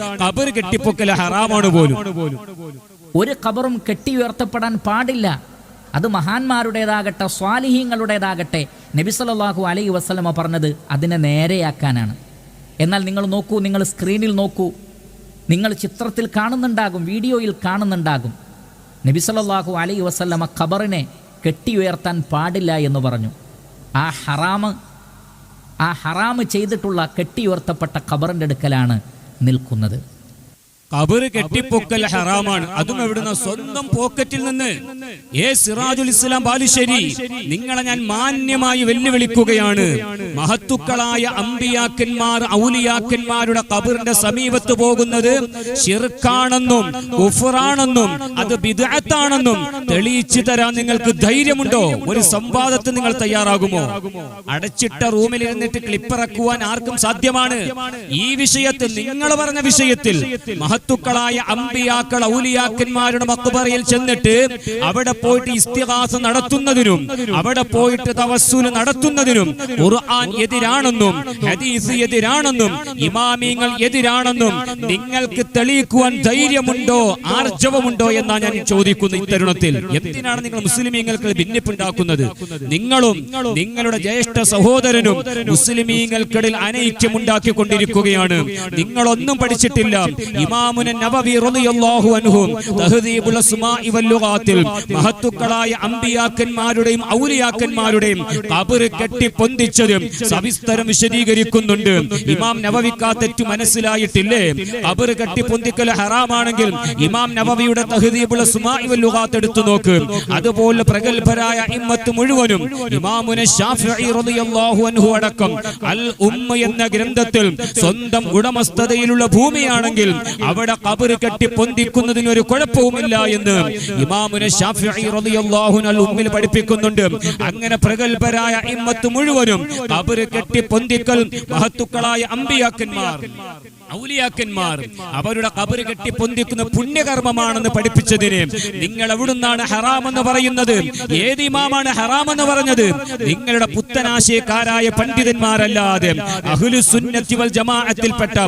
കബർ കെട്ടിപ്പൊക്കൽ ഹറാമാണ് പോലും. ഒരു കബറും കെട്ടി ഉയർത്തപ്പെടാൻ പാടില്ല. അത് മഹാന്മാരുടേതാകട്ടെ സ്വാലിഹീങ്ങളുടേതാകട്ടെ നബിസല്ലാഹു അലൈ വസ്ലമ പറഞ്ഞത് അതിനെ നേരെയാക്കാനാണ്. എന്നാൽ നിങ്ങൾ നോക്കൂ നിങ്ങൾ സ്ക്രീനിൽ നോക്കൂ. നിങ്ങൾ ചിത്രത്തിൽ കാണുന്നുണ്ടാകും വീഡിയോയിൽ കാണുന്നുണ്ടാകും. നബിസല്ലാഹു അലൈ വസ്ലമ ഖബറിനെ കെട്ടി ഉയർത്താൻ പാടില്ല എന്ന് പറഞ്ഞു. ആ ഹറാമ് ആ ഹറാമ് ചെയ്തിട്ടുള്ള കെട്ടി ഉയർത്തപ്പെട്ട ഖബറിന്റെ അടുക്കലാണ് നിൽക്കുന്നത്. കബർ കെട്ടിപ്പൊക്കൽ ഹറാമാണ്. അതും എവിടുന്ന സ്വന്തം പോക്കറ്റിൽ നിന്ന്. ഏ സിറാജുൽ ഇസ്ലാം ബാലുശ്ശേരി നിങ്ങളെ ഞാൻ മാന്യമായി വെല്ലുവിളിക്കുകയാണ്. മഹത്തുക്കളായ അമ്പിയാക്കന്മാർ ഔലിയാക്കന്മാരുടെ കബറിന്റെ സമീപത്ത് പോകുന്നത് ഷിർക്കാണെന്നും കുഫറാണെന്നും അത് ബിദാത്താണെന്നും തെളിയിച്ചു തരാൻ നിങ്ങൾക്ക് ധൈര്യമുണ്ടോ? ഒരു സംവാദത്തിന് നിങ്ങൾ തയ്യാറാകുമോ? അടച്ചിട്ട റൂമിൽ ഇരുന്നിട്ട് ക്ലിപ്പിറക്കുവാൻ ആർക്കും സാധ്യമാണ്. ഈ വിഷയത്തിൽ നിങ്ങൾ പറഞ്ഞ വിഷയത്തിൽ മഹത്തുക്കളായ അമ്പിയാക്കൾ ഔലിയാക്കന്മാരുടെ മക്കുപറയിൽ ചെന്നിട്ട് അവിടെ പോയിട്ട് ഇസ്തിഹാസ നടത്തുന്നതിനും അവിടെ പോയിട്ട് തവസ്സുൽ നടത്തുന്നതിനും ഖുർആൻ എതിരാണെന്നും ഹദീസ് എതിരാണെന്നും ഇമാമിങ്ങൾ എതിരാണെന്നും നിങ്ങൾക്ക് തെളിയിക്കുവാൻ ധൈര്യമുണ്ടോ ആർജവമുണ്ടോ എന്നാ ഞാൻ ചോദിക്കുന്നു ഇത്തരുണത്തിൽ. എന്തിനാണ് നിങ്ങൾ മുസ്ലിമീങ്ങൾക്ക് ഭിന്നിപ്പുണ്ടാക്കുന്നത്? നിങ്ങളും നിങ്ങളുടെ ജ്യേഷ്ഠ സഹോദരനും മുസ്ലിമീങ്ങൾക്കിടയിൽ അനൈക്യമുണ്ടാക്കിക്കൊണ്ടിരിക്കുകയാണ്. നിങ്ങളൊന്നും പഠിച്ചിട്ടില്ല. ഇമാമുന നവവി റളിയല്ലാഹു അൻഹു തഹദീബുൽ അസ്മാഇ വൽ ലുഗാത്തിൽ മഹത്തുക്കളായ അമ്പിയാക്കന്മാരുടെയും ഔലിയാക്കന്മാരുടെയും ഖബർ കെട്ടി പൊന്തിച്ചതും സവിസ്തരം വിശദീകരിക്കുന്നുണ്ട്. ഇമാം നവവിക്കാ തെറ്റ് മനസ്സിലായിട്ടില്ലേ? ഖബർ കെട്ടി പൊന്തിക്കൽ ഹറാമാണെങ്കിൽ ഇമാം നവവിയുടെ തഹദീബുൽ അസ്മാഇ വൽ ലുഗാത്ത് എടുത്തു നോക്ക്. അതുപോലെ പ്രഗൽഭരായ ഇമ്മത്ത് മുഴുവനും ഇമാമുന ഷാഫിഈ റളിയല്ലാഹു അൻഹു അടക്കം അൽ ഉമ്മ എന്ന ഗ്രന്ഥത്തിൽ സ്വന്തം ഉടമസ്ഥതയിലുള്ള ഭൂമിയാണെങ്കിൽ അവിടെ കബറ് കെട്ടി പൊന്തിക്കുന്നതിന് ഒരു കുഴപ്പവുമില്ല എന്ന് ഇമാമുന ഉമ്മിൽ പഠിപ്പിക്കുന്നുണ്ട്. അങ്ങനെ പ്രഗത്ഭരായ ഇമ്മത്ത് മുഴുവനും കബറ് കെട്ടി പൊന്തിക്കൽ മഹത്തുക്കളായ അമ്പിയാക്കന്മാർ. ഔലിയാക്കന്മാർ അവരുടെ കബറ് കെട്ടി പൊന്തിക്കുന്ന പുണ്യകർമ്മമാണെന്ന് പഠിപ്പിച്ചതിന് നിങ്ങൾ എവിടുന്നാണ് ഹറാമെന്ന് പറയുന്നത്? ഏത് ഇമാമാണ് ഹറാമെന്ന് പറഞ്ഞത്? നിങ്ങളുടെ പുത്തനാശയക്കാരായ പണ്ഡിതന്മാരല്ലാതെ അഹ്ലു സുന്നത്തി വൽ ജമാഅത്തിൽപ്പെട്ട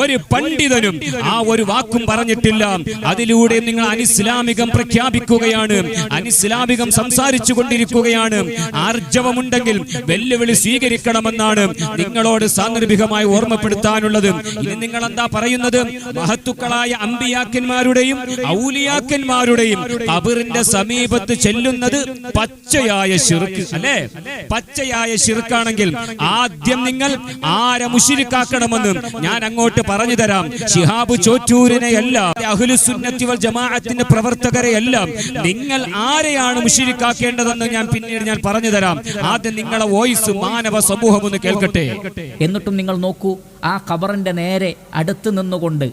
ഒരു പണ്ഡിതനും ആ ഒരു വാക്കും പറഞ്ഞിട്ടില്ല. അതിലൂടെ നിങ്ങൾ അനിസ്ലാമികം പ്രഖ്യാപിക്കുകയാണ് അനിസ്ലാമികം സംസാരിച്ചു കൊണ്ടിരിക്കുകയാണ് ആർജവമുണ്ടെങ്കിൽ വെല്ലുവിളി സ്വീകരിക്കണമെന്നാണ് നിങ്ങളോട് സാന്ദർഭികമായി ഓർമ്മപ്പെടുത്താനുള്ളത്. ഇനി നിങ്ങൾ എന്താ പറയുന്നത്? മഹത്തുക്കളായ അമ്പിയാക്കന്മാരുടെയും ഔലിയാക്കന്മാരുടെയും കബറിന്റെ സമീപത്ത് ചെല്ലുന്നത് പച്ചയായ ശിർക്ക് അല്ലേ? പച്ചയായ ശിർക്കാണെങ്കിൽ ആദ്യം നിങ്ങൾ ആരെ മുഷിരിക്കാക്കണമെന്ന് ഞാൻ അങ്ങോട്ട് പറഞ്ഞു തരാം. ഷിഹാബ് ചോറ്റൂരിനെ എല്ലാം അഹ്ലുസുന്നത്തി വൽ ജമാഅത്തിന്റെ പ്രവർത്തകരെ എല്ലാം നിങ്ങൾ ആരെയാണ് മുഷിരിക്കാക്കേണ്ടതെന്ന് ഞാൻ പിന്നീട് ഞാൻ പറഞ്ഞു തരാം. ആദ്യം നിങ്ങളെ വോയിസ് മാനവ സമൂഹം ഒന്ന് കേൾക്കട്ടെ. എന്നിട്ടും നിങ്ങൾ നോക്കൂ ആ ഖബറിന്റെ നേരെ അടുത്ത് നിന്നുകൊണ്ട്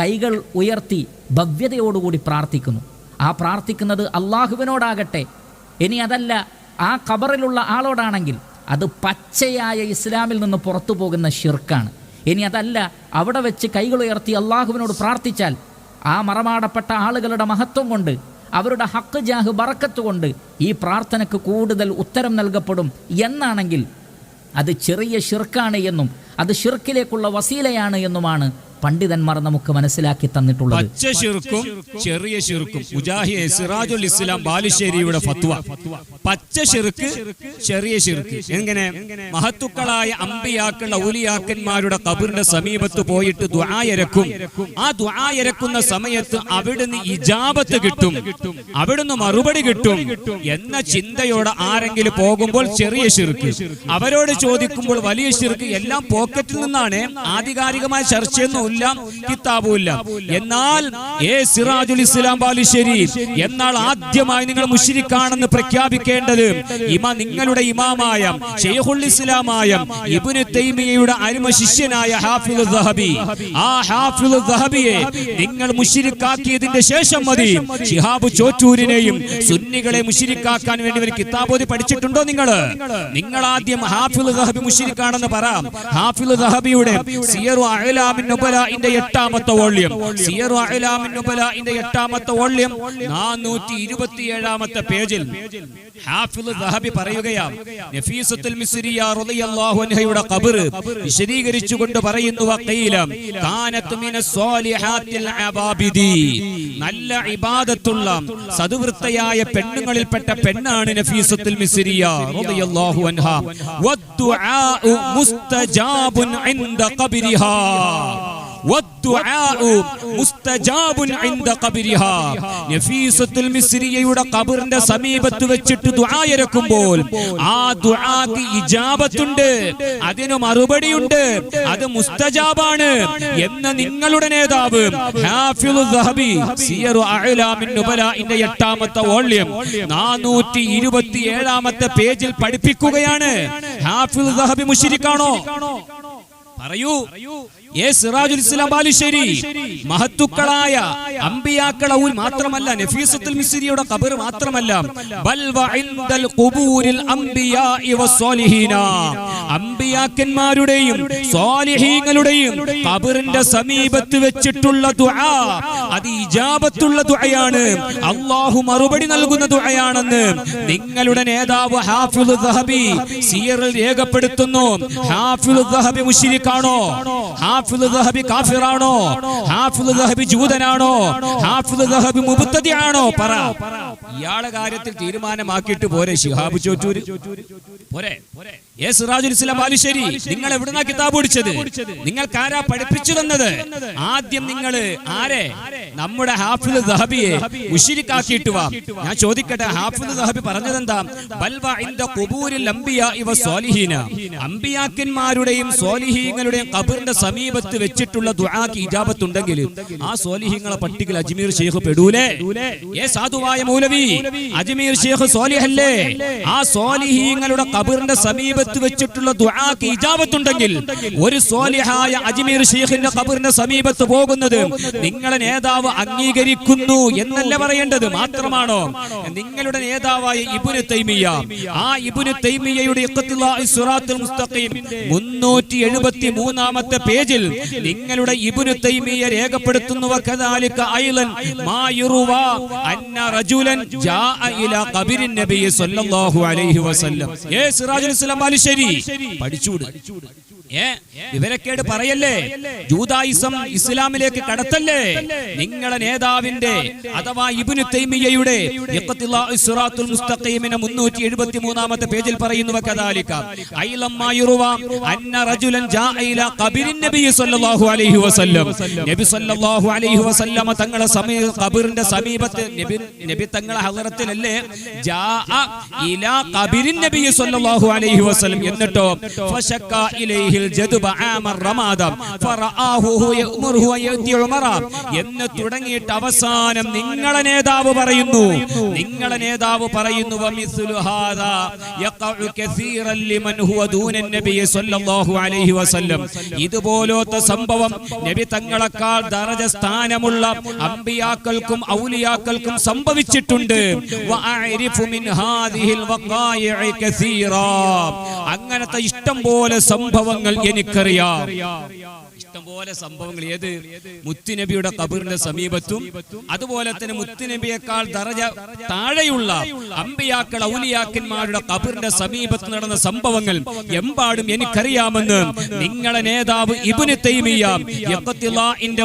കൈകൾ ഉയർത്തി ഭവ്യതയോടുകൂടി പ്രാർത്ഥിക്കുന്നു. ആ പ്രാർത്ഥിക്കുന്നത് അള്ളാഹുവിനോടാകട്ടെ. ഇനി അതല്ല ആ ഖബറിലുള്ള ആളോടാണെങ്കിൽ അത് പച്ചയായ ഇസ്ലാമിൽ നിന്ന് പുറത്തു പോകുന്ന ഷിർക്കാണ് ഇനി അതല്ല അവിടെ വെച്ച് കൈകൾ ഉയർത്തി അള്ളാഹുവിനോട് പ്രാർത്ഥിച്ചാൽ ആ മറമാടപ്പെട്ട ആളുകളുടെ മഹത്വം കൊണ്ട് അവരുടെ ഹക്ക് ജാഹ് ബറക്കത്ത് കൊണ്ട് ഈ പ്രാർത്ഥനയ്ക്ക് കൂടുതൽ ഉത്തരം നൽകപ്പെടും എന്നാണെങ്കിൽ അത് ചെറിയ ഷിർക്കാണ് എന്നും അത് ഷിർക്കിലേക്കുള്ള വസീലയാണ് എന്നുമാണ് പണ്ഡിതന്മാർ നമുക്ക് മനസ്സിലാക്കി തന്നിട്ടുള്ളത്. പച്ച ശിർക്കും ചെറിയ ശിർക്കും. സിറാജുൽ ഇസ്ലാം ബാലുശ്ശേരിയുടെ ഫത്വ. പച്ച ശിർക്ക് ചെറിയ ശിർക്ക്. എങ്ങനെ? മഹത്തുക്കളായ അമ്പിയാക്കൾ ഔലിയാക്കന്മാരുടെ കബറിന്റെ സമീപത്ത് പോയിട്ട് ദ്വായരക്കും ആ ദ്വായരക്കുന്ന സമയത്ത് അവിടുന്ന് ഇജാബത്ത് കിട്ടും. അവിടുന്ന് മറുപടി കിട്ടും. എന്ന ചിന്തയോടെ ആരെങ്കിലും പോകുമ്പോൾ ചെറിയ ശിർക്ക്. അവരോട് ചോദിക്കുമ്പോൾ വലിയ ശിർക്ക് എല്ലാം പോക്കറ്റിൽ നിന്നാണ് ആധികാരികമായ ചർച്ചയൊന്നുമില്ല കിതാബുമില്ല എന്നാൽ ഏ സിറാജുൽ ഇസ്ലാം ബാലുശ്ശേരി എന്നാൽ ആദ്യമായി നിങ്ങൾ മുഷിരിക്കാണെന്ന് പ്രഖ്യാപിക്കേണ്ടത് ഇമ നിങ്ങളുടെ ഇമാമായ ഷെയ്ഖുൽ ഇസ്ലാമായ ഇബ്നു തൈമിയയുടെ അരുമ ശിഷ്യനായ ഹാഫിദ് ദഹബി. ആ ഹാഫിദ് ദഹബിയെ നിങ്ങൾ മുഷിരിക്കാക്കിയതിന്റെ ശേഷം മതി. ഷിഹാബ് ചോറ്റൂരിനെയും സുന്നികളെ മുഷിരിക്കാക്കാൻ വേണ്ടി ഒരു കിതാബോധി പഠിച്ചിട്ടുണ്ടോ നിങ്ങൾ നിങ്ങൾ ആദ്യം ഹാഫിൽ ദഹബി മുഷിരിക്കാണെന്ന് പറ. ഹാഫിൽ ദഹബിയുടെ സിയറു നുബലാഇന്റെ എട്ടാമത്തെ വോള്യം. സിയറു നുബലാഇന്റെ എട്ടാമത്തെ വോള്യം നാനൂറ്റി ഇരുപത്തിയേഴാമത്തെ പേജിൽ. ഹാഫിൾ ദഹബി പറയുകയാണ് നഫീസത്തുൽ മിസ്രിയ റളിയല്ലാഹു അൻഹയുടെ ഖബർ വിശദീകരിച്ചുകൊണ്ട് പറയുന്നു വഖീല കാനത്ത് മിന സ്വാലിഹാത്തിൽ അബാബിദി. നല്ല ഇബാദത്തുള്ള സദ്വൃത്തയായ പെണ്ണുങ്ങളിൽപ്പെട്ട പെണ്ണാണ് നഫീസത്തുൽ മിസ്രിയ റളിയല്ലാഹു അൻഹ. വദ്ദുആഉ മുസ്തജാബുൻ ഇൻദ ഖബരിഹാ. മിസ്രിയയുടെ ഖബറിന്റെ സമീപത്ത് വെച്ചിട്ട് ദുആയിരക്കുമ്പോൾ ആ ദുആക്ക് ഇജാബത്തുണ്ട് അതിന് മറുപടിയുണ്ട് അത് മുസ്തജാബാണ് എന്ന നിങ്ങളുടെ നേതാവ് എട്ടാമത്തെ വോള്യം നാനൂറ്റി ഇരുപത്തി ഏഴാമത്തെ പേജിൽ പഠിപ്പിക്കുകയാണ്. ഹാഫിൽ മുഷിരിക്കാണോ പറയൂ. ഏ സിറാജുൽ ഇസ്ലാം ബാലുശ്ശേരി മഹത്തുക്കളായ അമ്പിയാക്കൾ ഔൽ മാത്രമല്ല നഫീസത്തുൽ മിസ്രിയുടെ ഖബർ മാത്രമല്ല. ബൽ വ ഇൻദൽ ഖുബൂരിൽ അംബിയാഇ വസ്സാലിഹീന അമ്പിയാക്കന്മാരുടെയും സ്വാലിഹീങ്ങളുടെയും ഖബറിന്റെ സമീപത്ത് വെച്ചിട്ടുള്ള ദുആ. അത് ഇജാബത്തുള്ള ദുആയാണ്. അല്ലാഹു മറുപടി നൽകുന്ന ദുആയാണെന്ന് നിങ്ങളുടെ നേതാവ് ഹാഫിൽ ദഹബി സിയറിൽ രേഖപ്പെടുത്തുന്നു. ഹാഫിൽ ദഹബി മുശ്രിക്കാണോ? കാഫിറാണോ? ജൂതനാണോ? മുബത്തതിയാണോ പറ. ഇയാളെ കാര്യത്തിൽ തീരുമാനമാക്കിയിട്ട് പോരെ ശിഹാബ് ചോറ്റൂര്. പോരെ. ഏ സിറാജുൽ ഇസ്ലാം ബാലുശ്ശേരി നിങ്ങൾ എവിടുന്നാ കിതാബ് ഓടിച്ചത്? നിങ്ങൾക്ക് ആരാ പഠിപ്പിച്ചു തന്നത്? ആദ്യം നിങ്ങൾ ആരെ? നമ്മുടെ ഹാഫിദ് ദഹബിയെ മുഷിരിക്കാക്കിയിട്ട് വാ. ഞാൻ ചോദിക്കട്ടെ ഹാഫിദ് ദഹബി പറഞ്ഞതെന്താ? അമ്പിയാക്കന്മാരുടെയും സ്വാലിഹീങ്ങളുടെയും ഖബറിന്റെ സമീപത്ത് വെച്ചിട്ടുള്ള ദുആക്ക് ഇജാബത്തുണ്ടെങ്കിൽ ആ സ്വാലിഹീങ്ങളെ പട്ടികയിൽ അജ്മീർ ഷെയ്ഖ് പെടൂലേ? ഏ സാധുവായ മൗലവി അജ്മീർ ഷെയ്ഖ് സ്വാലിഹല്ലേ? ആ സ്വാലിഹീങ്ങളുടെ ഖബറിന്റെ സമീപത്ത് വെച്ചിട്ടുള്ള ദുആക്ക് ഇജാബത്തുണ്ടെങ്കിൽ ഒരു സ്വാലിഹായ അജ്മീർ ഷെയ്ഖിന്റെ ഖബറിന്റെ സമീപത്ത് പോകുന്നത് നിങ്ങളെ നേതാവ് അംഗീകരിക്കുന്നു എന്നല്ല പറയേണ്ടത് മാത്രമാണോ? നിങ്ങളുടെ നേതാവായ ഇബ്നു തൈമിയ ആ ഇബ്നു തൈമിയയുടെ മുസ്തഖീം മുന്നൂറ്റി എഴുപത്തി മൂന്നാമത്തെ പേജിൽ നിങ്ങളുടെ ഇബ്നു തൈമിയ ശേഖപ്പെടുത്തുന്നു ഏ ബാലുശ്ശേരി പഠിച്ചൂട് ഏ? വിവരക്കേട് പറയല്ലേ? ജൂതായിസം ഇസ്ലാമിലേക്ക് കടത്തല്ലേ? നിങ്ങളെ നേതാവിന്റെ അഥവാ ഇബ്നു തൈമിയയുടെ ഇഖ്തിലാഉ സിറാത്തുൽ മുസ്തഖീമിനെ 373ാമത്തെ പേജിൽ പറയുന്നു തങ്ങളെ സമീ ഖബറിന്റെ സമീപത്ത് നബി തങ്ങളെ ഹലറത്തിലല്ലേ ഇലാ നബി സല്ലല്ലാഹു അലൈഹി വസല്ലം. എന്നിട്ടോ ഫശക്ക ഇലൈഹിൽ ജദുബ ആമർ റമാദ ഫറആഹു വ വയഅതി ഉമറ. എന്ന് തുടങ്ങിയിട്ട് അവസാനം നിങ്ങളെ നേതാവ് പറയുന്നു. നിങ്ങളെ നേതാവ് പറയുന്നു വമിസ്ലു ഹാദാ യഖഉ കസീറൻ ലിമൻ ഹുവ ദൂന നബി സല്ലല്ലാഹു അലൈഹി വസല്ലം. ഇതുപോലത്തെ സംഭവം നബി തങ്ങളെക്കാൾ ദറജ സ്ഥാനമുള്ള അമ്പിയാക്കൾക്കും ഔലിയാക്കൾക്കും സംഭവിച്ചിട്ടുണ്ട്. വഅരിഫു മിൻ ഹാദിഹിൽ വഖായിഇ കസീറാ. അങ്ങനത്തെ ഇഷ്ടം പോലെ സംഭവങ്ങൾ എനിക്കറിയാം. ഇഷ്ടം പോലെ സംഭവങ്ങൾ. ഏത്? മുത്തുനബിയുടെ കബറിന്റെ സമീപത്തും അതുപോലെ തന്നെ മുത്തുനബിയേക്കാൾ ദറജ താഴെയുള്ള അമ്പിയാക്കൾ ഔലിയാക്കന്മാരുടെ കബറിന്റെ സമീപത്ത് നടന്ന സംഭവങ്ങൾ എമ്പാടും എനിക്കറിയാമെന്ന് നിങ്ങളെ നേതാവ് ഇബുന് തൈമിയുടെ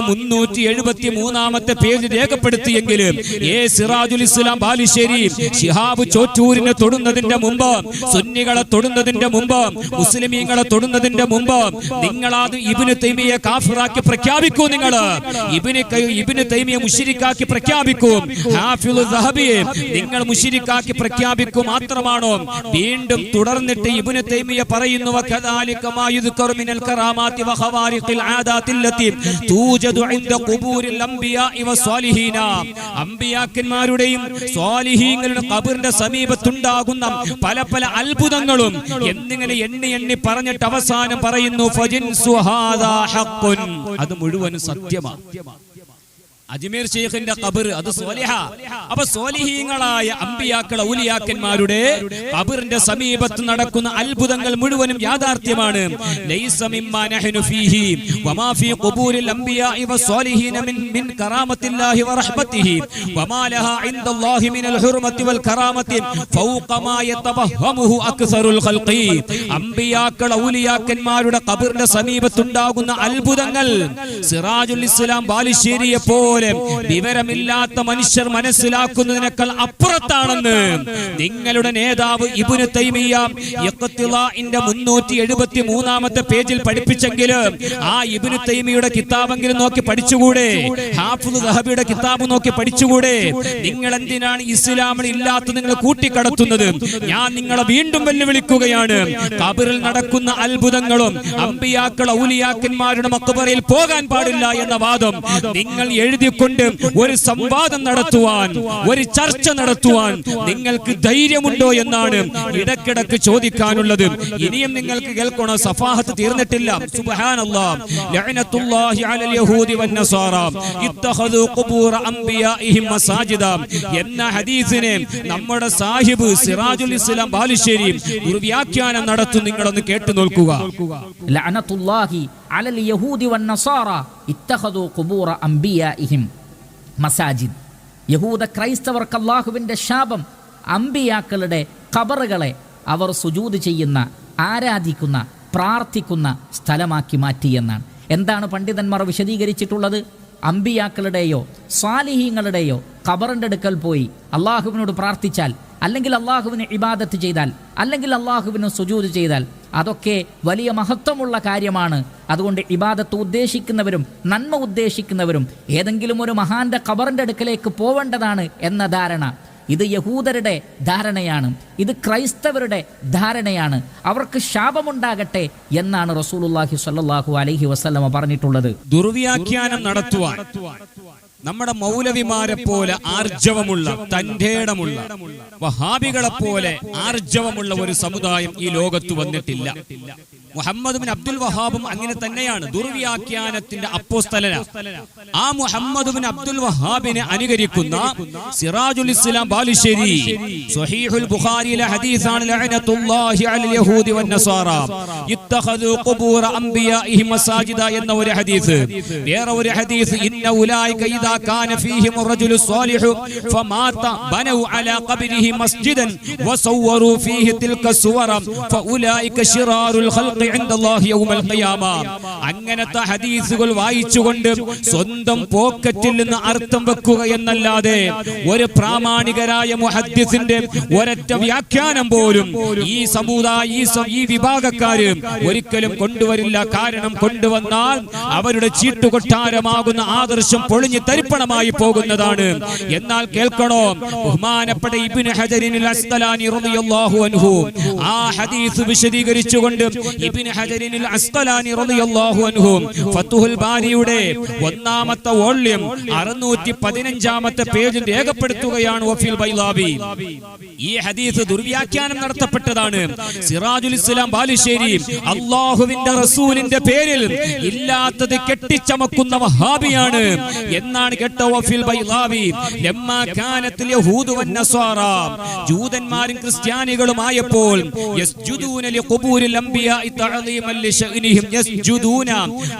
മുന്നൂറ്റി എഴുപത്തി മൂന്നാമത്തെ പേജ് രേഖപ്പെടുത്തിയെങ്കിലും ഏ സിറാജുൽ ഇസ്ലാം ബാലുശ്ശേരി ശിഹാബ് ചോറ്റൂരിനെ തൊടുന്നതിന്റെ മുമ്പ് സുന്നികളെ തൊടുന്നതിന്റെ മുമ്പ് മുസ്ലിമീങ്ങളെ തൊടുന്നതിന്റെ മുമ്പ് നിങ്ങളാത് ഇബിന് തൈമിയെ കാഫിറാക്കി പ്രഖ്യാപിക്കൂ നിങ്ങൾ ഇബിന് ഇബിനെ തൈമിയെ മുഷിരിക്കാക്കി പ്രഖ്യാപിക്കൂ. ഹാഫിളു സഹബിയെ നിങ്ങൾ മുഷിരിക്കാക്കി പ്രഖ്യാപിക്കൂ മാത്രമാണോ? വീണ്ടും തുടർന്നിട്ട് ഇബിന് തൈമിയ പറയുന്നു അംബിയാക്കന്മാരുടെയും സ്വാലിഹീങ്ങളുടെ ഖബറിന്റെ സമീപത്തുണ്ടാകുന്ന പല പല അത്ഭുതങ്ങളും എന്നിങ്ങനെ എണ്ണി എണ്ണി പറഞ്ഞിട്ട് അവസാനം പറയുന്നു ഫജിൻ ഹാദാ ഹഖ്ഖുൻ. അത് മുഴുവനും സത്യമാണ് അജ്മീർ ഷെയ്ഖിന്റെ ഖബർ അത് സോലിഹ അപ്പൊ സോലിഹീങ്ങളായ അമ്പിയാക്കൾ ഔലിയാക്കന്മാരുടെ ഖബറിന്റെ സമീപത്ത് നടക്കുന്ന അത്ഭുതങ്ങൾ മുഴുവനും യാഥാർത്ഥ്യമാണ്. ലൈസ മിമ്മാ നഹ്നു ഫീഹി വമാ ഫീ ഖുബൂരിൽ അംബിയാഇ വസ്വാലിഹീന മിൻ മിൻ കറാമത്തില്ലാഹി വറഹ്മത്തിഹി വമാ ലഹാ ഇൻദല്ലാഹി മിനൽ ഹുർമത്തി വൽ കറാമത്തി ഫൗഖ മാ യതവഹമുഹു അക്സറുൽ ഖൽഖി. അമ്പിയാക്കൾ ഔലിയാക്കന്മാരുടെ ഖബറിന്റെ സമീപത്തുണ്ടാകുന്ന അത്ഭുതങ്ങൾ സിറാജുൽ ഇസ്ലാം ബാലുശ്ശേരിയെ പോലെ വിവരമില്ലാത്ത മനുഷ്യർ മനസ്സിലാക്കുന്നതിനേക്കാൾ അപ്പുറത്താണെന്ന് നിങ്ങളുടെ നേതാവ് ഇബുന് തൈമിയ മുന്നൂറ്റി എഴുപത്തി മൂന്നാമത്തെ പേജിൽ പഠിപ്പിച്ചെങ്കിലും ആ ഇബുന് തൈമിയുടെ കിതാബെങ്കിലും നോക്കി പഠിച്ചുകൂടെ? ഹാഫുദ് ദഹബിയുടെ കിതാബ് നോക്കി പഠിച്ചുകൂടെ? നിങ്ങൾ എന്തിനാണ് ഇസ്ലാമിൽ ഇല്ലാത്ത നിങ്ങൾ കൂട്ടിക്കടത്തുന്നത്? ഞാൻ നിങ്ങളെ വീണ്ടും വെല്ലുവിളിക്കുകയാണ്. കബറിൽ നടക്കുന്ന അത്ഭുതങ്ങളും അമ്പിയാക്കൾ ഔലിയാക്കന്മാരുടെ മക്കബറയിൽ പോകാൻ പാടില്ല എന്ന വാദം നിങ്ങൾ എഴുതിക്കൊണ്ട് ഒരു സംവാദം നടത്തുവാൻ ഒരു ചർച്ച നടത്തുവാൻ നിങ്ങൾക്ക് ധൈര്യമുണ്ടോ എന്നാണ് ഇടക്കിടക്ക് ചോദിക്കാനുള്ളത്. ഇനിയും നിങ്ങൾക്ക് കേൾക്കണോ? സഫാഹത്ത് തീർന്നിട്ടില്ല. എന്ന ഹദീസിനെ നമ്മുടെ സാഹിബ് സിറാജുൽ ഇസ്ലാം ബാലുശ്ശേരി ഒരു വ്യാഖ്യാനം നടത്തും. നിങ്ങളൊന്ന് കേട്ടു നോക്കുക. അലൽ മസാജിദ്. യഹൂദ ക്രൈസ്തവർക്ക് അല്ലാഹുവിന്റെ ശാപം അമ്പിയാക്കളുടെ ഖബറുകളെ അവർ സുജൂത് ചെയ്യുന്ന ആരാധിക്കുന്ന പ്രാർത്ഥിക്കുന്ന സ്ഥലമാക്കി മാറ്റി എന്നാണ്. എന്താണ് പണ്ഡിതന്മാർ വിശദീകരിച്ചിട്ടുള്ളത്? അമ്പിയാക്കളുടെയോ സ്വാലിഹീങ്ങളുടെയോ ഖബറിന്റെ അടുക്കൽ പോയി അള്ളാഹുവിനോട് പ്രാർത്ഥിച്ചാൽ അല്ലെങ്കിൽ അള്ളാഹുവിന് ഇബാദത്ത് ചെയ്താൽ അല്ലെങ്കിൽ അള്ളാഹുവിന് സുജൂത് ചെയ്താൽ അതൊക്കെ വലിയ മഹത്വമുള്ള കാര്യമാണ്. അതുകൊണ്ട് ഇബാദത്ത് ഉദ്ദേശിക്കുന്നവരും നന്മ ഉദ്ദേശിക്കുന്നവരും ഏതെങ്കിലും ഒരു മഹാന്റെ ഖബറിന്റെ അടുക്കലേക്ക് പോവേണ്ടതാണ് എന്ന ധാരണ. ഇത് യഹൂദരുടെ ധാരണയാണ്. ഇത് ക്രൈസ്തവരുടെ ധാരണയാണ്. അവർക്ക് ശാപമുണ്ടാകട്ടെ എന്നാണ് റസൂലുള്ളാഹി സ്വല്ലല്ലാഹു അലൈഹി വസല്ലമ പറഞ്ഞിട്ടുള്ളത്. ദുർവ്യാഖ്യാനം നടത്തുവാൻ. നമ്മുടെ മൗലവിമാരെ പോലെ ആർജവമുള്ള തന്റേടമുള്ള വഹാബികളെ പോലെ ആർജവമുള്ള ഒരു സമുദായം ഈ ലോകത്ത് വന്നിട്ടില്ല. മുഹമ്മദ് ബിൻ അബ്ദുൽ വഹാബും അങ്ങനെ തന്നെയാണ് ദുർവ്യാഖ്യാനത്തിന്റെ അപ്പോസ്തലന. ആ മുഹമ്മദ് ബിൻ അബ്ദുൽ വഹാബിനെ അനുകരിക്കുന്ന സിറാജുൽ ഇസ്ലാം ബാലുശ്ശേരി സ്വഹീഹുൽ ബുഖാരിയിലെ ഹദീസാണ് ലഅനത്തുല്ലാഹി അലൽ യഹൂദി വൻ ഇത്തഖദു ഖുബൂർ അംബിയാഇഹി മസാജിദ എന്ന ഒരു ഹദീസ്. വേറെ ഒരു ഹദീസ് ഇന്ന ഉലൈക ഇദാ കാന ഫീഹിം റജുലു സ്വാലിഹു ഫമാത ബനൗ അലാ ഖബ്രിഹി മസ്ജിദൻ വസവ്വറു ഫീഹി തിൽക സുവറ ഫഉലൈക ശിറാറുൽ ഖൽഖ് അങ്ങനത്തെ ഹദീസുകൾ വായിച്ചുകൊണ്ട് സ്വന്തം പോക്കറ്റിൽ നിന്ന് അർത്ഥം വെക്കുക എന്നല്ലാതെ ഒരു പ്രാമാണികരായ മുഹദ്സിന്റെ ഒരൊറ്റ വ്യാഖ്യാനം പോലും ഈ സമുദായ ഈ ഈ വിഭാഗക്കാര് ഒരിക്കലും കൊണ്ടുവരില്ല. കാരണം കൊണ്ടുവന്നാൽ അവരുടെ ചീട്ടുകൊട്ടാരമാകുന്ന ആദർശം പൊളിഞ്ഞു തരിപ്പണമായി പോകുന്നതാണ്. എന്നാൽ കേൾക്കണോ? ബഹുമാനപ്പെട്ട ഇബിൻ ഹജരിൻ ആ ഹദീസ് വിശദീകരിച്ചുകൊണ്ട് ഇബ്നു റളിയല്ലാഹു ബാരിയുടെ ഒന്നാമത്തെ വോള്യം അറുന്നൂറ്റി പതിനഞ്ചാമത്തെ പേജിൽ രേഖപ്പെടുത്തുകയാണ് ഈ ഹദീസ് ദുർവ്യാഖ്യാനം നടത്തപ്പെട്ടതാണ്. സിറാജുൽ ഇസ്ലാം ബാലുശ്ശേരി അള്ളാഹുവിന്റെ റസൂലിന്റെ പേരിൽ ഇല്ലാത്തത് കെട്ടിച്ചമക്കുന്ന വഹാബിയാണ് എന്നാണ് കേട്ടോ യഹൂദു ജൂതന്മാരും ക്രിസ്ത്യാനികളുമായപ്പോൾ യസ്ജുദൂന ലിഖുബൂരിൽ അംബിയാഇ തഅദീമൻ ലിശഅനിഹിം യസ്ജുദൂന.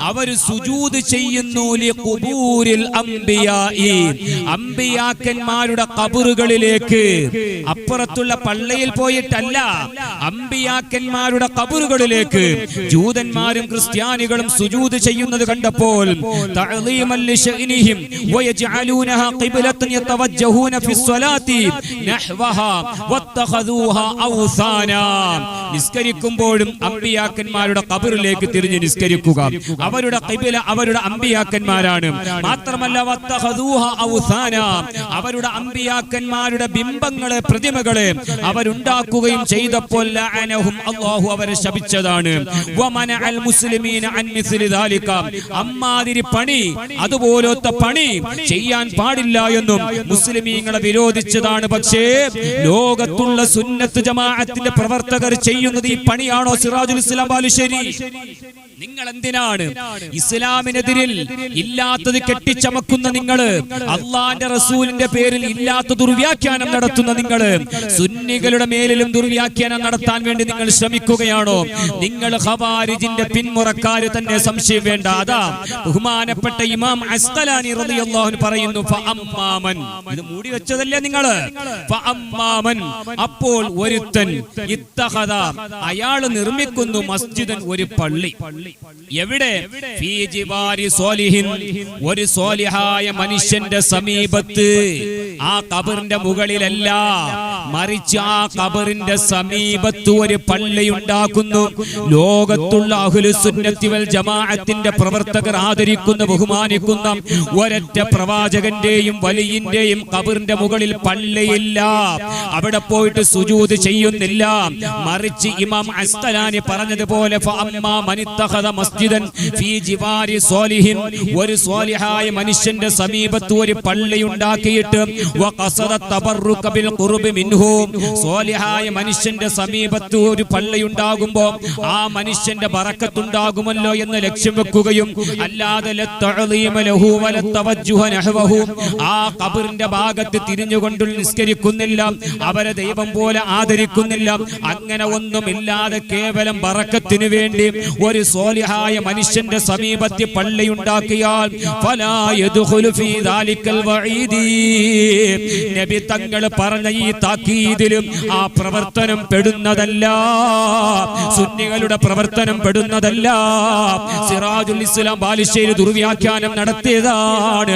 അവർ സുജൂദ് ചെയ്യുന്നു ലിഖുബൂരിൽ അംബിയാഇ അംബിയാക്കന്മാരുടെ ഖബറുകളിലേക്ക്. അപ്പുറത്തുള്ള പള്ളിയിൽ പോയിട്ടല്ല അംബിയാക്കന്മാരുടെ ഖബറുകളിലേക്ക്. ജൂതന്മാരും ക്രിസ്ത്യാനികളും സുജൂദ് ചെയ്യുന്നത് കണ്ടപ്പോൾ തഅദീമൻ ലിശഅനിഹിം വയജ്അലൂനഹാ ഖിബ്ലത്തൻ യതവജ്ജഹൂന ഫിസ്സലാത്തി നഹ്വഹാ വത്തഖദൂഹ ഔസാന. നിസ്കരിക്കുമ്പോഴും അമ്പിയാക്കന്മാരുടെ കബറിലേക്ക് തിരിഞ്ഞ് നിസ്കരിക്കുക. അവരുടെ കബില അവരുടെ അമ്പിയാക്കന്മാരാണ്. മാത്രമല്ല അവരുടെ അമ്പിയാക്കന്മാരുടെ ബിംബങ്ങളെ പ്രതിമകളെ അവരുണ്ടാക്കുകയും ചെയ്തപ്പോൾ അള്ളാഹു അവരെ ശപിച്ചതാണ്. അമ്മാതിരി പണി അതുപോലത്തെ പണി ചെയ്യാൻ പാടില്ല എന്നും മുസ്ലിമീങ്ങളെ വിരോധിച്ചതാണ്. പക്ഷേ ലോകത്തുള്ള സുന്നത്ത് ജമാഅത്തിന്റെ പ്രവർത്തകർ ചെയ്യുന്നത് ഈ പണിയാണോ സിറാജുൽ ഇസ്ലാം ഇസ്ലാം ബാലുശ്ശേരി നിങ്ങൾ എന്തിനാണ്? ഇസ്ലാമിനെതിരിൽ ഇല്ലാത്തത് കെട്ടിച്ചമക്കുന്ന നിങ്ങൾ അള്ളാന്റെ റസൂലിന്റെ പേരിൽ ഇല്ലാത്ത ദുർവ്യാഖ്യാനം നടത്തുന്ന നിങ്ങൾ സുന്നികളുടെ മേലിലും ദുർവ്യാഖ്യാനം നടത്താൻ വേണ്ടി നിങ്ങൾ ശ്രമിക്കുകയാണോ? നിങ്ങൾ ഖവാരിജിന്റെ പിന്മുറക്കാര് തന്നെ സംശയം വേണ്ട. അതാ ബഹുമാനപ്പെട്ട ഇമാം അസ്തലാനി റളിയല്ലാഹു പറയുന്നു ഫഅമ്മാമൻ ഇത് മൂടി വെച്ചതല്ലേ നിങ്ങൾ? ഫഅമ്മാമൻ അപ്പോൾ ഒരുത്തൻ ഇത്തഖദ അയാൾ നിർമ്മിക്കുന്നു മസ്ജിദൻ ഒരു പള്ളി. എവിടെ? ഒരു സോലിഹായ മനുഷ്യന്റെ സമീപത്ത്. ആ കബറിന്റെ മുകളിലല്ല മറിച്ച് ആ കബറിന്റെ സമീപത്ത് ഒരു പള്ളി ഉണ്ടാക്കുന്നു. ലോകത്തുള്ള അഹുലുസുന്നത്തിവൽ ജമാഅത്തിന്റെ പ്രവർത്തകർ ആദരിക്കുന്ന ബഹുമാനിക്കുന്ന. ഒരൊറ്റ പ്രവാചകന്റെയും വലിയന്റെയും കബറിന്റെ മുകളിൽ പള്ളിയില്ല. അവിടെ പോയിട്ട് സുജൂത് ചെയ്യുന്നില്ല. മറിച്ച് ഇമാം അസ്തലാനി പറഞ്ഞതുപോലെ മനിത്തഖദ മസ്ജിദൻ ഫീ ജിവാരി സ്വാലിഹിൻ ഒരു സ്വാലിഹായ മനുഷ്യന്റെ സമീപത്ത് ഒരു പള്ളി ഉണ്ടാക്കിയിട്ട് വഖസദ തബറുക ബിൽ ഖുർബി മിൻഹു. സ്വാലിഹായ മനുഷ്യന്റെ സമീപത്ത് ഒരു പള്ളി ഉണ്ടാകുമ്പോൾ ആ മനുഷ്യന്റെ ബറക്കത്തുണ്ടാകുമല്ലോ എന്ന് ലക്ഷ്യം വെക്കുകയും അല്ലാതെ ലഹു വലത്തവജ്ജുഹ നഹ്വഹു. ആ ഖബറിന്റെ ഭാഗത്ത് തിരിഞ്ഞുകൊണ്ട് നിസ്കരിക്കുന്നില്ല അവരെ ദൈവം പോലെ ആദരിക്കുന്നില്ല. അങ്ങനെ ഒന്നുമില്ലാതെ കേവലം ബറക്കത്തിനു വേണ്ടി ഒരു സ്വാലിഹായ മനുഷ്യന്റെ സമീപത്തിൽ പള്ളി ഉണ്ടാക്കിയാൽ ഫലാ യദ്ഖുലു ദാലിക്കൽ വഈദി. നബി തങ്ങൾ പറഞ്ഞ ഈ താക്കീതിലും ആ പ്രവർത്തനം പെടുന്നതല്ല. സുന്നികളുടെ പ്രവർത്തനം പെടുന്നതല്ല. സിറാജുൽ ഇസ്ലാം ബാലുശ്ശേരി ദുർവ്യാഖ്യാനം നടത്തിയതാണ്.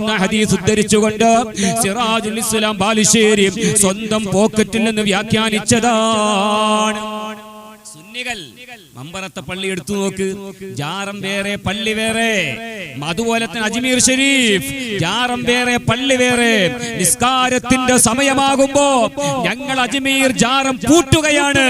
എന്ന ഹദീസ് ഉദ്ധരിച്ചുകൊണ്ട് സിറാജുൽ ഇസ്ലാം ബാലുശ്ശേരി സ്വന്തം പോക്കറ്റിൽ നിന്ന് വ്യാഖ്യാനിച്ചതാണ്. நிகழ். മമ്പറത്തെ പള്ളി എടുത്തു നോക്ക്. ജാറം വേറെ പള്ളി വേറെ. അതുപോലെ തന്നെ അജ്മീർ ഷരീഫ് ജാറം വേറെ പള്ളി വേറെ. നിസ്കാരത്തിന്റെ സമയമാകുമ്പോ ഞങ്ങൾ അജ്മീർ ജാറം പൂട്ടുകയാണ്.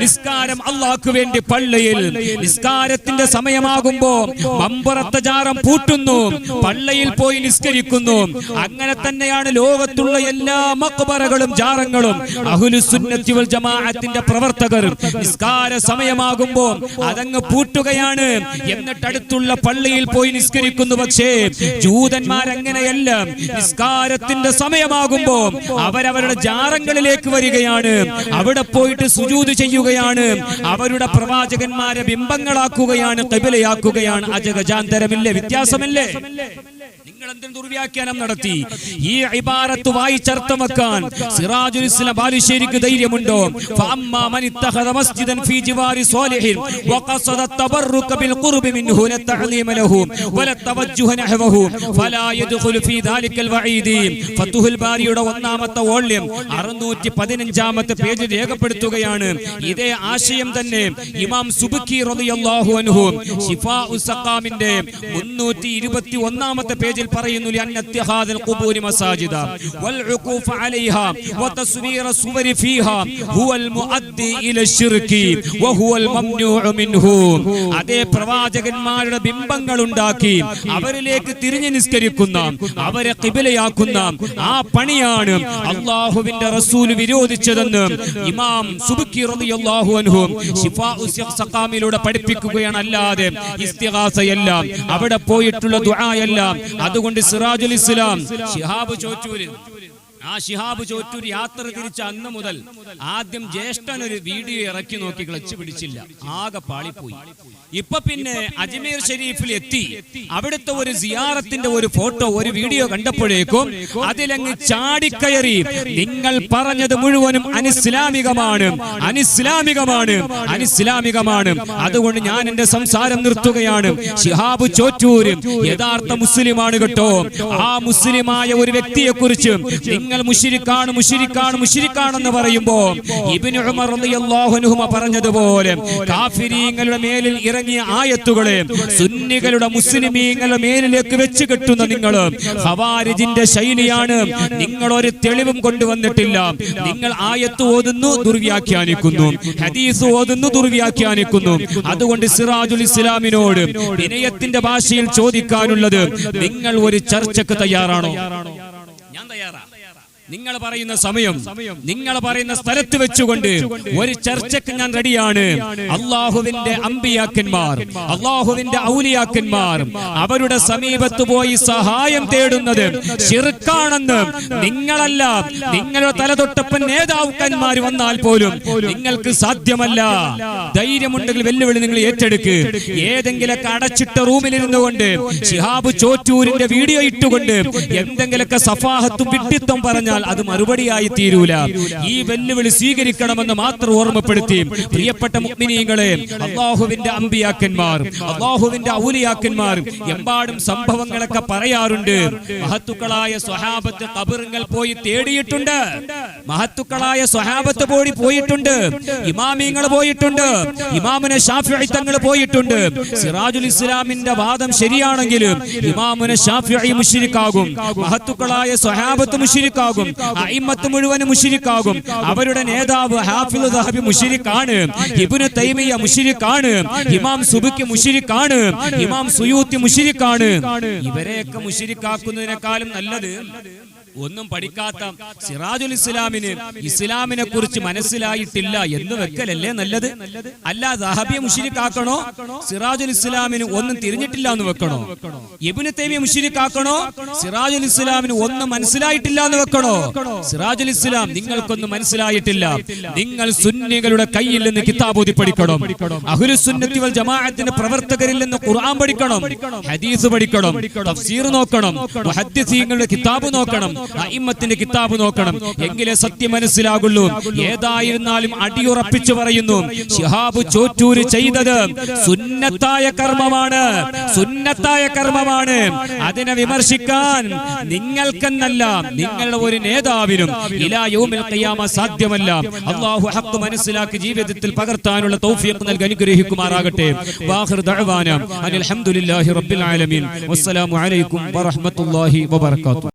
നിസ്കാരം അള്ളാഹ്ക്ക് വേണ്ടി പള്ളിയിൽ. നിസ്കാരത്തിന്റെ സമയമാകുമ്പോ മമ്പറത്തെ ജാറം പൂട്ടുന്നു. പള്ളിയിൽ പോയി നിസ്കരിക്കുന്നു. അങ്ങനെ തന്നെയാണ് ലോകത്തുള്ള എല്ലാ മക്ബറകളും ജാറങ്ങളും. അഹുലുസുന്നത്തിൽ ജമാഅത്തിന്റെ പ്രവർത്തകർ നിസ്കാര സമയമാകുമ്പോ അതങ്ങ് പൂട്ടുകയാണ്. എന്നിട്ട് അടുത്തുള്ള പള്ളിയിൽ പോയി നിസ്കരിക്കുന്നു പക്ഷേ ജൂതന്മാരങ്ങനെയല്ല. നിസ്കാരത്തിന്റെ സമയമാകുമ്പോ അവരവരുടെ ജാറങ്ങളിലേക്ക് വരികയാണ്. അവിടെ പോയിട്ട് സുജൂത് ചെയ്യുകയാണ്. അവരുടെ പ്രവാചകന്മാരെ ബിംബങ്ങളാക്കുകയാണ് കബിലയാക്കുകയാണ് അജഗജാന്തരമില്ലേ? വ്യത്യാസമില്ലേ? ദുർവ്യാഖ്യാനം നടത്തി. ഈ ഇബാരത്ത് വായിച്ചർത്ഥം വെക്കാൻ സിറാജുൽ ഇസ്ലാം ബാലുശ്ശേരിക്ക് ധൈര്യമുണ്ടോ? ഫഅമ്മാ മസ്ജിദൻ ഫീ ജിവാരി വഖസദ ബിൽ ഖുർബി മിൻഹു ലഹു വല തവജ്ജുഹ ഫലാ യദ്ഖുലു ഫീ വഈദി. ബാരിയുടെ ഒന്നാമത്തെ രേഖപ്പെടുത്തുകയാണ്. ഇതേ ആശയം തന്നെ ഇമാം സുബുക്കി റളിയല്ലാഹു അൻഹു ശിഫാഉ സഖാമിന്റെ 321ാമത്തെ പേജിൽ പറയുന്നു لأن اتخاذ القبور مساجد والعكوف عليها وتصوير الصور فيها هو المؤدي إلى الشرك وهو الممنوع منه അതേ പ്രവാചകന്മാരുടെ ബിംബങ്ങൾ ഉണ്ടാക്കി അവരിലേക്ക് തിരിഞ്ഞു നിസ്കരിക്കുന്ന അവരെ കിബിലയാക്കുന്ന ആ പണിയാണ് അള്ളാഹുവിന്റെ റസൂൽ വിരോധിച്ചതെന്ന് ഇമാം സുബുക്കി റളിയല്ലാഹു അൻഹു ശിഫാഉ സഖാമിലൂടെ പഠിപ്പിക്കുകയാണ് അല്ലാതെ ഇസ്തിഗാസയല്ല അവിടെ പോയിട്ടുള്ള ദുആയല്ല അതുകൊണ്ട് സിറാജുൽ ഇസ്ലാം ശിഹാബ് ചോറ്റൂര്. ആ ശിഹാബ് ചോറ്റൂർ യാത്ര തിരിച്ച അന്ന് മുതൽ ആദ്യം ജ്യേഷ്ഠൻ ഒരു വീഡിയോ ഇറക്കി നോക്കി ക്ലച്ച് പിടിച്ചില്ല. ആകെ പാളിപ്പോയി. ഇപ്പൊ പിന്നെ അജ്മീർ ഷരീഫിൽ എത്തി അവിടുത്തെ ഒരു സിയാറത്തിന്റെ ഒരു ഫോട്ടോ ഒരു വീഡിയോ കണ്ടപ്പോഴേക്കും അതിലങ്ങ് ചാടിക്കയറി. നിങ്ങൾ പറഞ്ഞത് മുഴുവനും അനിസ്ലാമികമാണ്. അനിസ്ലാമികമാണ്. അനിസ്ലാമികമാണ്. അതുകൊണ്ട് ഞാൻ എന്റെ സംസാരം നിർത്തുകയാണ്. ഷിഹാബ് ചോറ്റൂര് യഥാർത്ഥ മുസ്ലിമാണ് കേട്ടോ. ആ മുസ്ലിമായ ഒരു വ്യക്തിയെ കുറിച്ച് നിങ്ങൾ മുഷിരിക്കാണ് മുഷിരിക്കാണ് മുഷിരിക്കാണെന്ന് പറയുമ്പോ ഉമർ പറഞ്ഞതുപോലെ കാഫിരീങ്ങളുടെ മേലിൽ ഇറങ്ങിയ ആയത്തുകളെ സുന്നികളുടെ മുസ്ലിമീങ്ങളുടെ മേലിലേക്ക് വെച്ച് കെട്ടുന്ന നിങ്ങൾ ഹവാരിജിന്റെ ശൈലിയാണ്. നിങ്ങൾ ഒരു തെളിവും കൊണ്ടുവന്നിട്ടില്ല. നിങ്ങൾ ആയത്ത് ഓതുന്നു ദുർവ്യാഖ്യാനിക്കുന്നു. ഹദീസ് ഓതുന്നു ദുർവ്യാഖ്യാനിക്കുന്നു. അതുകൊണ്ട് സിറാജുൽ ഇസ്ലാമിനോട് വിനയത്തിന്റെ ഭാഷയിൽ ചോദിക്കാനുള്ളത് നിങ്ങൾ ഒരു ചർച്ചക്ക് തയ്യാറാണോ? നിങ്ങൾ പറയുന്ന സമയം നിങ്ങൾ പറയുന്ന സ്ഥലത്ത് വെച്ചുകൊണ്ട് ഒരു ചർച്ചക്ക് ഞാൻ റെഡിയാണ്. അള്ളാഹുവിന്റെ അമ്പിയാക്കന്മാർ അള്ളാഹുവിന്റെ ഔലിയാക്കന്മാർ അവരുടെ സമീപത്ത് പോയി സഹായം തേടുന്നത് ശിർക്കാണെന്ന് നിങ്ങളല്ല നിങ്ങളുടെ തലതൊട്ടപ്പൻ നേതാക്കന്മാർ വന്നാൽ പോലും നിങ്ങൾക്ക് സാധ്യമല്ല. ധൈര്യമുണ്ടെങ്കിൽ വെല്ലുവിളി നിങ്ങൾ ഏറ്റെടുക്ക്. ഏതെങ്കിലൊക്കെ അടച്ചിട്ട റൂമിലിരുന്നു കൊണ്ട് ഷിഹാബ് ചോറ്റൂരിന്റെ വീഡിയോ ഇട്ടുകൊണ്ട് എന്തെങ്കിലൊക്കെ സഫാഹത്തും വിട്ടിത്വം പറഞ്ഞാൽ അത് മറുപടിയായി തീരൂല. ഈ വെല്ലുവിളി സ്വീകരിക്കണമെന്ന് മാത്രം ഓർമ്മപ്പെടുത്തി. പ്രിയപ്പെട്ട മുഗ്മിനീങ്ങളെ അള്ളാഹുവിന്റെ അമ്പിയാക്കന്മാർ അള്ളാഹുവിന്റെ ഔലിയാക്കന്മാർ എമ്പാടും സംഭവങ്ങളൊക്കെ പറയാറുണ്ട്. മഹത്തുക്കളായ സ്വഹാബത്ത് കബറുങ്ങൾ പോയി തേടിയിട്ടുണ്ട്. മഹത്തുക്കളായ സ്വഹാബത്ത് പോയി പോയിട്ടുണ്ട്. ഇമാമിങ്ങൾ പോയിട്ടുണ്ട്. ഇമാമുന ഷാഫി തങ്ങൾ പോയിട്ടുണ്ട്. സിറാജുൽ ഇസ്ലാമിന്റെ വാദം ശരിയാണെങ്കിലും ഇമാമുന ഷാഫി മുഷിരിക്കാകും മഹത്തുക്കളായ സ്വഹാബത്ത് മുശ്രിക്കാകും അയിമത്ത് മുഴുവനും മുഷിരിക്കാകും. അവരുടെ നേതാവ് ഹാഫിൽ ദഹബി മുശ്രിക്കാണ് ഇബ്നു തൈമിയ മുഷിരിക്കാണ്. ഇമാം സുബിക്ക് മുഷിരിക്കാണ്. ഇമാം സുയൂത്തി മുഷിരിക്കാണ്. ഇവരെയൊക്കെ മുശ്രിക്കാക്കുന്നതിനേക്കാളും നല്ലത് ഒന്നും പഠിക്കാത്ത സിറാജുൽ ഇസ്ലാമിന് ഇസ്ലാമിനെ കുറിച്ച് മനസ്സിലായിട്ടില്ല എന്ന് വെക്കലല്ലേ നല്ലത്? അല്ല ദഹബിയെ മുഷിരിക്കാക്കണോ സിറാജുൽ ഇസ്ലാമിന് ഒന്നും തിരിഞ്ഞിട്ടില്ല എന്ന് വെക്കണോ? ഇബിന് തേമിയ മുഷിരിക്കാക്കണോ സിറാജുൽ ഇസ്ലാമിന് ഒന്നും മനസ്സിലായിട്ടില്ല എന്ന് വെക്കണോ? സിറാജുൽ ഇസ്ലാം നിങ്ങൾക്കൊന്നും മനസ്സിലായിട്ടില്ല. നിങ്ങൾ സുന്നികളുടെ കയ്യിൽ നിന്ന് കിതാബോധി പഠിക്കണം. അഹുലു സുന്നത്തി വൽ ജമാഅത്തിന്റെ പ്രവർത്തകരിൽ നിന്ന് ഖുർആൻ പഠിക്കണം. ഹദീസ് പഠിക്കണം. തഫ്സീർ നോക്കണം. മുഹദ്ദിസീങ്ങളുടെ കിതാബ് നോക്കണം. അയിമ്മത്തിന്റെ കിതാബ് നോക്കണം. എങ്കിലേ സത്യം മനസ്സിലാകുള്ളൂ ഏതായിരുന്നാലും അടിയുറപ്പിച്ചു പറയുന്നു. ഷിഹാബ് ചോറ്റൂര് ചെയ്തത് സുന്നത്തായ കർമ്മമാണ്. സുന്നത്തായ കർമ്മമാണ്. അതിനെ വിമർശിക്കാൻ നിങ്ങൾക്കെന്നല്ല നിങ്ങളുടെ ഒരു നേതാവിനും ഇലാ യൗമിൽ ഖിയാമ സാധ്യമല്ല. അള്ളാഹു ഹക്ക് മനസ്സിലാക്കി ജീവിതത്തിൽ പകർത്താനുള്ള തൗഫീഖ് നൽകി അനുഗ്രഹിക്കുമാറാകട്ടെ. വാഹിർ ദഅവാന അനിൽ ഹംദുലില്ലാഹി റബ്ബിൽ ആലമീൻ. വസ്സലാമു അലൈക്കും വറഹ്മത്തുള്ളാഹി വബറകാതുഹു.